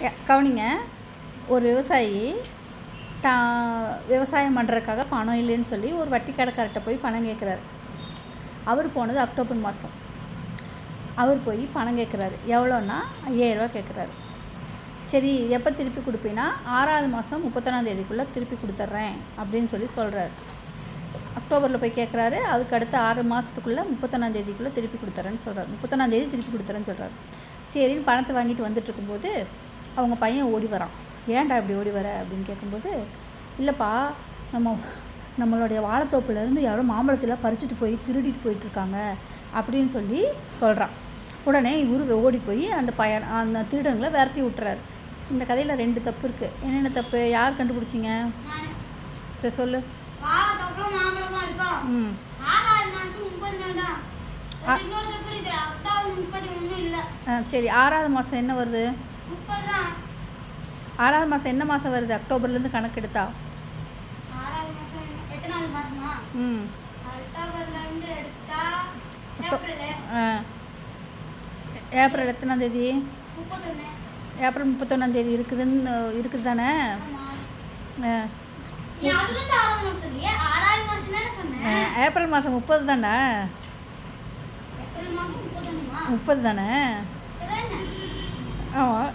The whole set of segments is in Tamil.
கவனிங்க. ஒரு விவசாயி தான் விவசாயம் பண்ணுறதுக்காக பணம் இல்லைன்னு சொல்லி ஒரு வட்டி கடைக்கார்ட்ட போய் பணம் கேட்குறாரு அவர் போனது அக்டோபர் மாதம் அவர் போய் பணம் கேட்குறாரு எவ்வளோன்னா ஐயாயிரரூவா கேட்குறாரு சரி எப்போ திருப்பி கொடுப்பீன்னா ஆறாவது மாதம் முப்பத்தொன்னாந்தேதிக்குள்ளே திருப்பி கொடுத்துட்றேன் அப்படின்னு சொல்லி சொல்கிறாரு அக்டோபரில் போய் கேட்குறாரு அதுக்கு அடுத்த ஆறு மாதத்துக்குள்ளே முப்பத்தொன்னாந்தேதிக்குள்ளே திருப்பி கொடுத்துறேன்னு சொல்கிறார் முப்பத்தொன்னாந்தேதி திருப்பி கொடுத்துறேன்னு சொல்கிறார் சரின்னு பணத்தை வாங்கிட்டு வந்துட்டு இருக்கும்போது அவங்க பையன் ஓடி வரான். ஏன்டா இப்படி ஓடி வர? அப்படின்னு கேட்கும்போது இல்லைப்பா நம்ம நம்மளுடைய வாழைத்தோப்புலேருந்து யாரோ மாம்பழத்தில் பறிச்சுட்டு போய் திருடிட்டு போயிட்டுருக்காங்க அப்படின்னு சொல்லி சொல்கிறான் உடனே இவரு ஓடி போய் அந்த பையன் அந்த திருடங்களை விரட்டி விட்டுறாரு. இந்த கதையில் ரெண்டு தப்பு இருக்குது என்னென்ன தப்பு? யார் கண்டுபிடிச்சிங்க? சரி சொல்லு. ம். சரி. ஆறாவது மாதம் என்ன வருது? ஆறாவது மாதம் என்ன மாதம் வருது? அக்டோபர்லேருந்து கணக்கு எடுத்தா? ம். ஏப்ரல். எத்தனாம் தேதி? ஏப்ரல் முப்பத்தொன்னாம் தேதி இருக்குதுன்னு இருக்குது தானே ஏப்ரல் மாதம் முப்பது தானே? முப்பது தானே? ஆமாம்.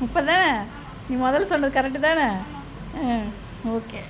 முப்பது தானே? நீ முதல்ல சொன்னது கரெக்டு தானே? ஆ ஓகே.